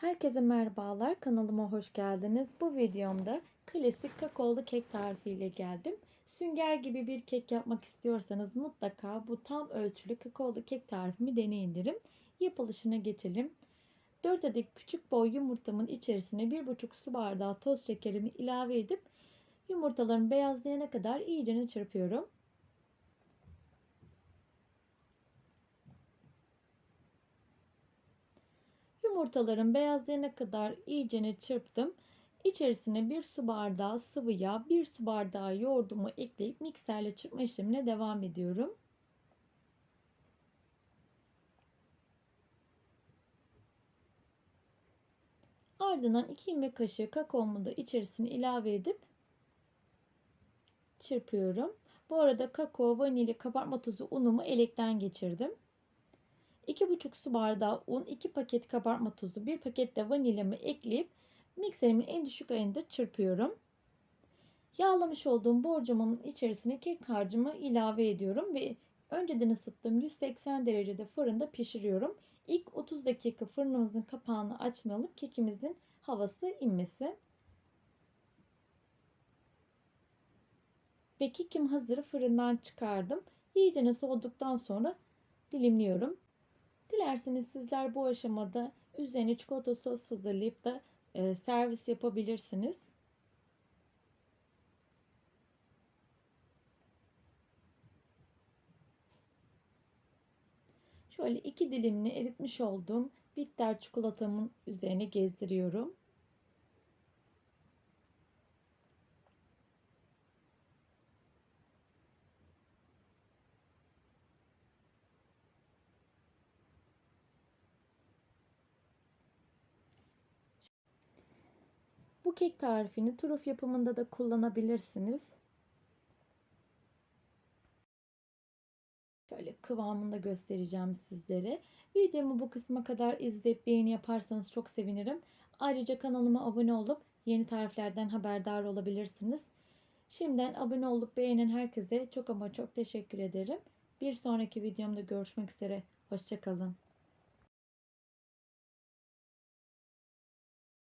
Herkese merhabalar. Kanalıma hoş geldiniz. Bu videomda klasik kakaolu kek tarifiyle geldim. Sünger gibi bir kek yapmak istiyorsanız mutlaka bu tam ölçülü kakaolu kek tarifimi deneyin derim. Yapılışına geçelim. 4 adet küçük boy yumurtamın içerisine 1,5 su bardağı toz şekerimi ilave edip yumurtaların beyazlayana kadar iyicene çırpıyorum. Yumurtaların beyazlayana kadar iyicene çırptım. İçerisine bir su bardağı sıvı yağ, bir su bardağı yoğurdumu ekleyip mikserle çırpma işlemine devam ediyorum. Ardından 2 yemek kaşığı kakaomu da içerisine ilave edip çırpıyorum. Bu arada kakao, vanilya, kabartma tozu, unumu elekten geçirdim. 2,5 su bardağı un, 2 paket kabartma tozu, 1 paket de vanilyamı ekleyip mikserimin en düşük ayında çırpıyorum. Yağlamış olduğum borcamın içerisine kek harcımı ilave ediyorum ve önceden ısıttığım 180 derecede fırında pişiriyorum. İlk 30 dakika fırınımızın kapağını açmayalım kekimizin havası inmesin. Ve kekim hazır fırından çıkardım. İyice soğuduktan sonra dilimliyorum. Dilerseniz sizler bu aşamada üzerine çikolata sos hazırlayıp da e, servis yapabilirsiniz. Şöyle iki dilimini eritmiş olduğum bitter çikolatamın üzerine gezdiriyorum. Bu kek tarifini turuf yapımında da kullanabilirsiniz. Şöyle kıvamını da göstereceğim sizlere. Videomu bu kısma kadar izleyip beğeni yaparsanız çok sevinirim. Ayrıca kanalıma abone olup yeni tariflerden haberdar olabilirsiniz. Şimdiden abone olup beğenen herkese çok ama çok teşekkür ederim. Bir sonraki videomda görüşmek üzere. Hoşçakalın.